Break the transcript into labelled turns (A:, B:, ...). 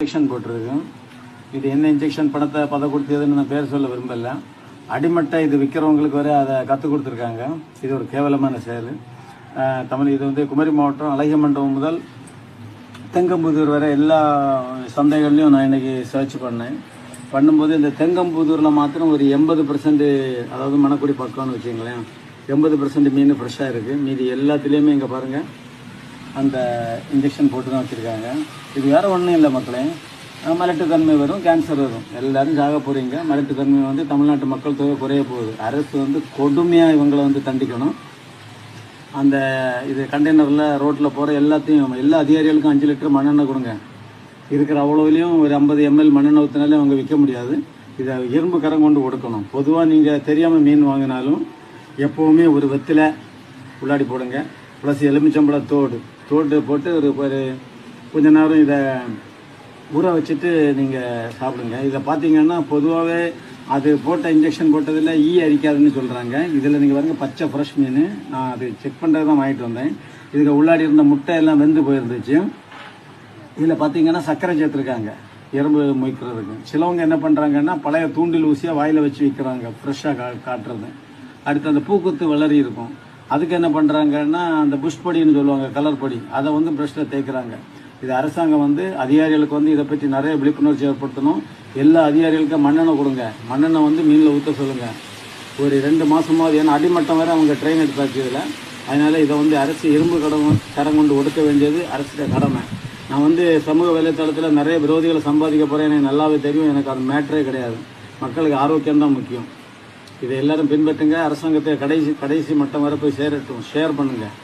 A: Injection போட்டிருக்கோம் இது என்ன இன்ஜெக்ஷன் பணத்தை பதம் கொடுத்ததுன்னு நான் பேர் சொல்ல விரும்பல. அடிமட்டை இது விற்கிறவங்களுக்கு வரை அதை கற்றுக் கொடுத்துருக்காங்க. இது ஒரு கேவலமான செயல். தமிழ் இது வந்து குமரி மாவட்டம் அழகிய மண்டபம் முதல் தெங்கம்புதூர் வரை எல்லா சந்தைகள்லையும் நான் இன்னைக்கு சர்ச் பண்ணேன். பண்ணும்போது இந்த தெங்கம்புதூரில் மாத்திரம் ஒரு எண்பது பர்சன்ட் அதாவது மணக்குடி பக்கம்னு வச்சுங்களேன் எண்பது பர்சன்ட் மீன் ஃப்ரெஷ்ஷாக இருக்குது மீதி எல்லாத்துலேயுமே இங்கே பாருங்கள் அந்த இன்ஜெக்ஷன் போட்டு தான் வச்சுருக்காங்க. இது வேறு ஒன்றும் இல்லை மக்களே. மலட்டுத்தன்மை வரும் கேன்சர் வரும். எல்லாரும் சாக போகிறீங்க மலட்டுத்தன்மை வந்து தமிழ்நாட்டு மக்கள் தொகை குறைய போகுது. அரசு வந்து கொடுமையாக இவங்களை வந்து தண்டிக்கணும். அந்த இது கண்டெய்னரில் ரோட்டில் போகிற எல்லாத்தையும் எல்லா அதிகாரிகளுக்கும் அஞ்சு லிட்டர் மண்ணெண்ணெய் கொடுங்க. இருக்கிற அவ்வளோலையும் ஒரு ஐம்பது எம்எல் மண்ணெண்ணெய் ஊற்றினாலே அவங்க விற்க முடியாது. இதை இரும்பு கரம் கொண்டு கொடுக்கணும் பொதுவாக நீங்கள் தெரியாமல் மீன் வாங்கினாலும் எப்போவுமே ஒரு வெத்தில உள்ளாடி போடுங்க. ப்ளஸ் எலுமிச்சம்பழ தோடு. தோடு போட்டு ஒரு ஒரு கொஞ்ச நேரம் இதை ஊற வச்சுட்டு நீங்கள் சாப்பிடுங்க. இதை பார்த்தீங்கன்னா பொதுவாகவே அது போட்ட இன்ஜெக்ஷன் போட்டதில் ஈ அரிக்காதுன்னு சொல்கிறாங்க இதில் நீங்கள் பாருங்கள் பச்சை ஃப்ரெஷ் மீன். நான் அது செக் பண்ணுறது தான் வாங்கிட்டு வந்தேன். இதுக்கு உள்ளாடி இருந்த முட்டை எல்லாம் வெந்து போயிருந்துச்சு. இதில் பார்த்தீங்கன்னா சர்க்கரை சேர்த்துருக்காங்க. எறும்பு மொய்க்கிறதுக்கு. சிலவங்க என்ன பண்ணுறாங்கன்னா பழைய தூண்டில் ஊசியாக வாயில் வச்சு விற்கிறாங்க ஃப்ரெஷ்ஷாக கா காட்டுறது. அடுத்து அந்த பூக்குத்து வளரி இருக்கும். அதுக்கு என்ன பண்ணுறாங்கன்னா அந்த புஷ் பொடின்னு சொல்லுவாங்க கலர் பொடி. அதை வந்து ப்ரெஷ்ஷில் தேய்க்கிறாங்க. இது அரசாங்கம் வந்து அதிகாரிகளுக்கு வந்து இதை பற்றி நிறைய விழிப்புணர்ச்சி ஏற்படுத்தணும். எல்லா அதிகாரிகளுக்கும் மண்ணெண்ணெய் கொடுங்க. மண்ணெண்ணெய் வந்து மீனில் ஊற்ற சொல்லுங்கள் ஒரு ரெண்டு மாதமாவது ஏன்னா அடிமட்டம் வரை அவங்க ட்ரெயின் எடுத்தாச்சு இதில். அதனால் இதை வந்து அரசு இரும்பு கடன் கரம் கொண்டு ஒடுக்க வேண்டியது அரசு கடமை. நான் வந்து சமூக வலைத்தளத்தில் நிறைய விரோதிகளை சம்பாதிக்க போகிறேன் எனக்கு நல்லாவே தெரியும். எனக்கு அது மேட்டரே கிடையாது. மக்களுக்கு ஆரோக்கியம் தான் முக்கியம். இதை எல்லாரும் பின்பற்றுங்க. அரசாங்கத்தை கடைசி கடைசி மட்டம் வரை போய் சேரட்டும் ஷேர் பண்ணுங்கள்